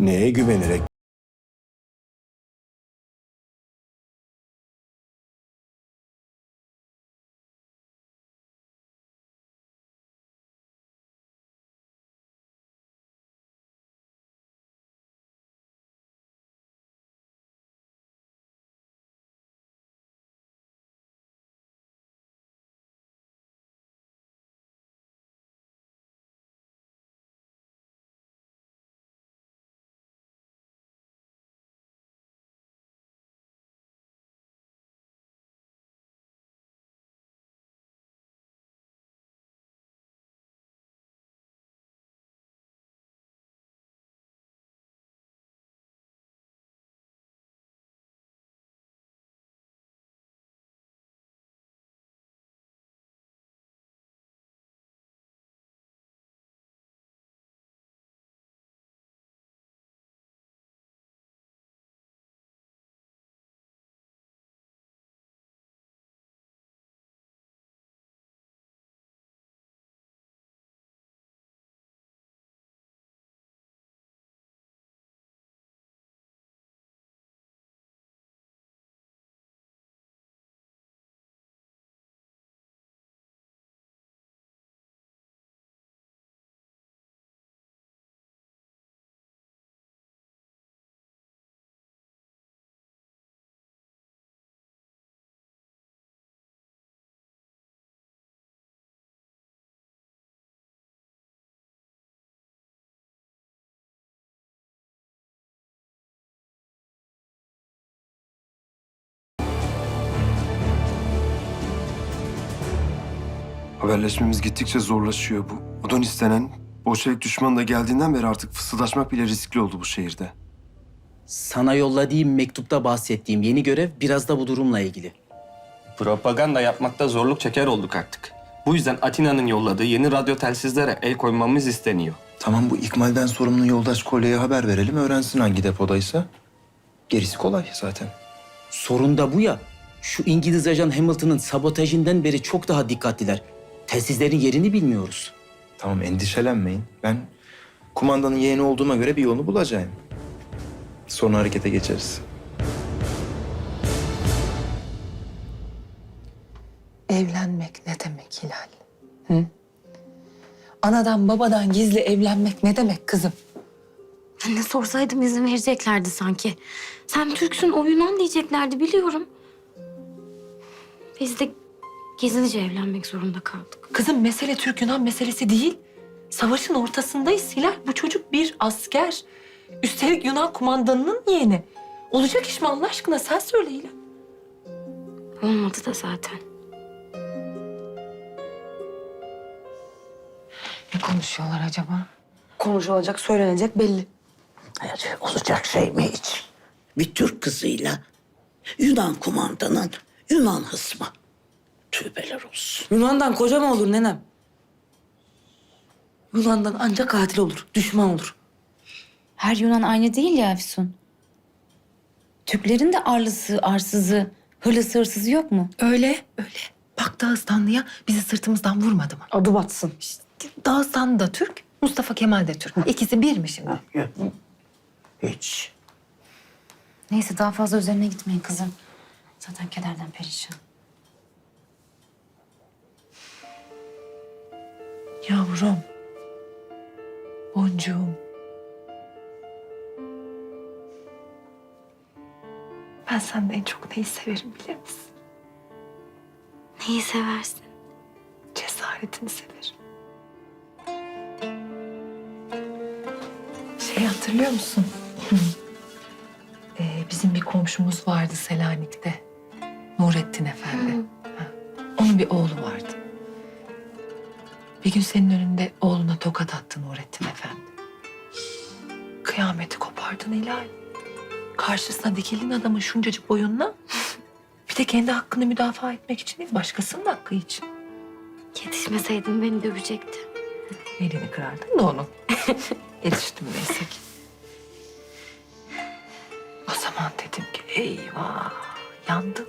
Neye güvenerek? Haberleşmemiz gittikçe zorlaşıyor bu. Adonis denen Bolşevik düşmanı da geldiğinden beri artık fısıldaşmak bile riskli oldu bu şehirde. Sana yolladığım mektupta bahsettiğim yeni görev biraz da bu durumla ilgili. Propaganda yapmakta zorluk çeker olduk artık. Bu yüzden Atina'nın yolladığı yeni radyo telsizlere el koymamız isteniyor. Tamam bu ikmalden sorumlu yoldaş kolyeye haber verelim öğrensin hangi depodaysa. Gerisi kolay zaten. Sorun da bu ya. Şu İngiliz ajan Hamilton'ın sabotajından beri çok daha dikkatliler. Telsizlerin yerini bilmiyoruz. Tamam endişelenmeyin. Ben kumandanın yeğeni olduğuma göre bir yolunu bulacağım. Sonra harekete geçeriz. Evlenmek ne demek Hilal? Hı? Anadan babadan gizli evlenmek ne demek kızım? Anne sorsaydım izin vereceklerdi sanki. Sen Türksün o Yunan diyeceklerdi biliyorum. Biz de gizlice evlenmek zorunda kaldık. Kızım mesele Türk Yunan meselesi değil. Savaşın ortasındayız Hilal. Bu çocuk bir asker. Üstelik Yunan kumandanının yeğeni. Olacak iş mi Allah aşkına sen söyle Hilal. Olmadı da zaten. Ne konuşuyorlar acaba? Konuşulacak, söylenecek belli. Hayır, olacak şey mi hiç? Bir Türk kızıyla Yunan kumandanın Yunan hısmı. Tübeler olsun. Yunan'dan koca mı olur nenem? Yunan'dan ancak katil olur, düşman olur. Her Yunan aynı değil ya Efsun. Türklerin de arlısı, arsızı, hırlısı, hırsızı yok mu? Öyle, öyle. Bak Dağıstanlı'ya bizi sırtımızdan vurmadı mı? Adı batsın. Dağıstan da Türk, Mustafa Kemal de Türk. İkisi bir mi şimdi? Hiç. Neyse daha fazla üzerine gitmeyin kızım. Zaten kederden perişan. Yavrum. Boncuğum. Ben senden en çok neyi severim biliyor musun? Neyi seversin? Cesaretini severim. Şey hatırlıyor musun? Ee, bizim bir komşumuz vardı Selanik'te. Nurettin Efendi. Ha. Onun bir oğlu vardı. Bir gün senin önünde oğluna tokat attı Nurettin Efendi. Kıyameti kopardın Hilal. Karşısına dikildin adamın şuncacık boyunla. Bir de kendi hakkını müdafaa etmek için değil, başkasının hakkı için. Yetişmeseydin beni dövecekti. Elini kırardın da onun. Yetiştim neyse ki. O zaman dedim ki eyvah yandık.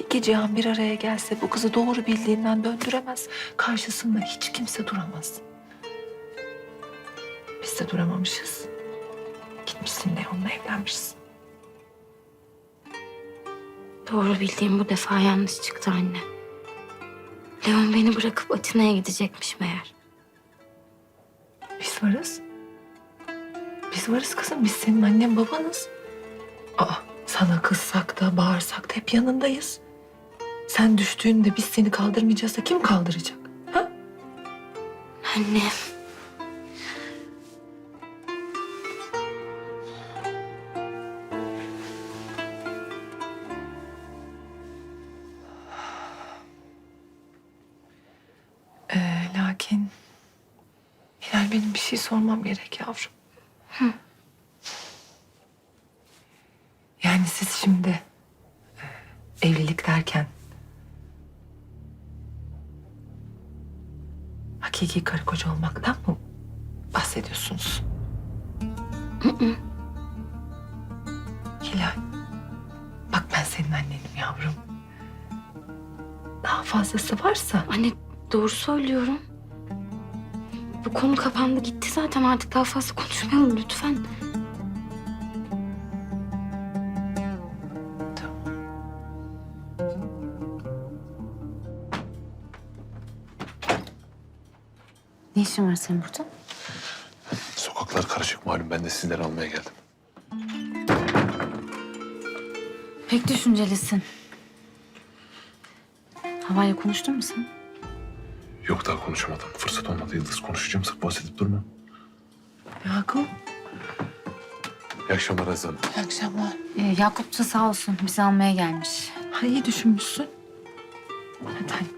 İki cihan bir araya gelse bu kızı doğru bildiğinden döndüremez. Karşısında hiç kimse duramaz. Biz de duramamışız. gitmişsin Leon'la evlenmişsin. Doğru bildiğim bu defa yanlış çıktı anne. Leon beni bırakıp Atina'ya gidecekmiş meğer. Biz varız. Biz varız kızım. Biz senin annen babanız. Aa, sana kızsak da bağırsak da hep yanındayız. Sen düştüğünde biz seni kaldırmayacağız da kim kaldıracak? Ha? Anne. Ee, lakin Hilal benim bir şey sormam gerek yavrum. Yani siz şimdi e, evlilik derken hakiki karı koca olmaktan mı bahsediyorsunuz? Hilal, bak ben senin annenim yavrum. Daha fazlası varsa Anne doğru söylüyorum. Bu konu kapandı gitti zaten artık daha fazla konuşmayalım lütfen. Ne işin var senin burada? Sokaklar karışık malum. Ben de sizleri almaya geldim. Pek düşüncelisin. Havayla konuştun mu sen? Yok daha konuşamadım. Fırsat olmadı Yıldız. Konuşacağım sık bahsedip durma. Yakup. İyi akşamlar Aziz Hanım. İyi akşamlar. Ee, Yakup da sağ olsun bizi almaya gelmiş. Ha iyi düşünmüşsün. Hadi hadi.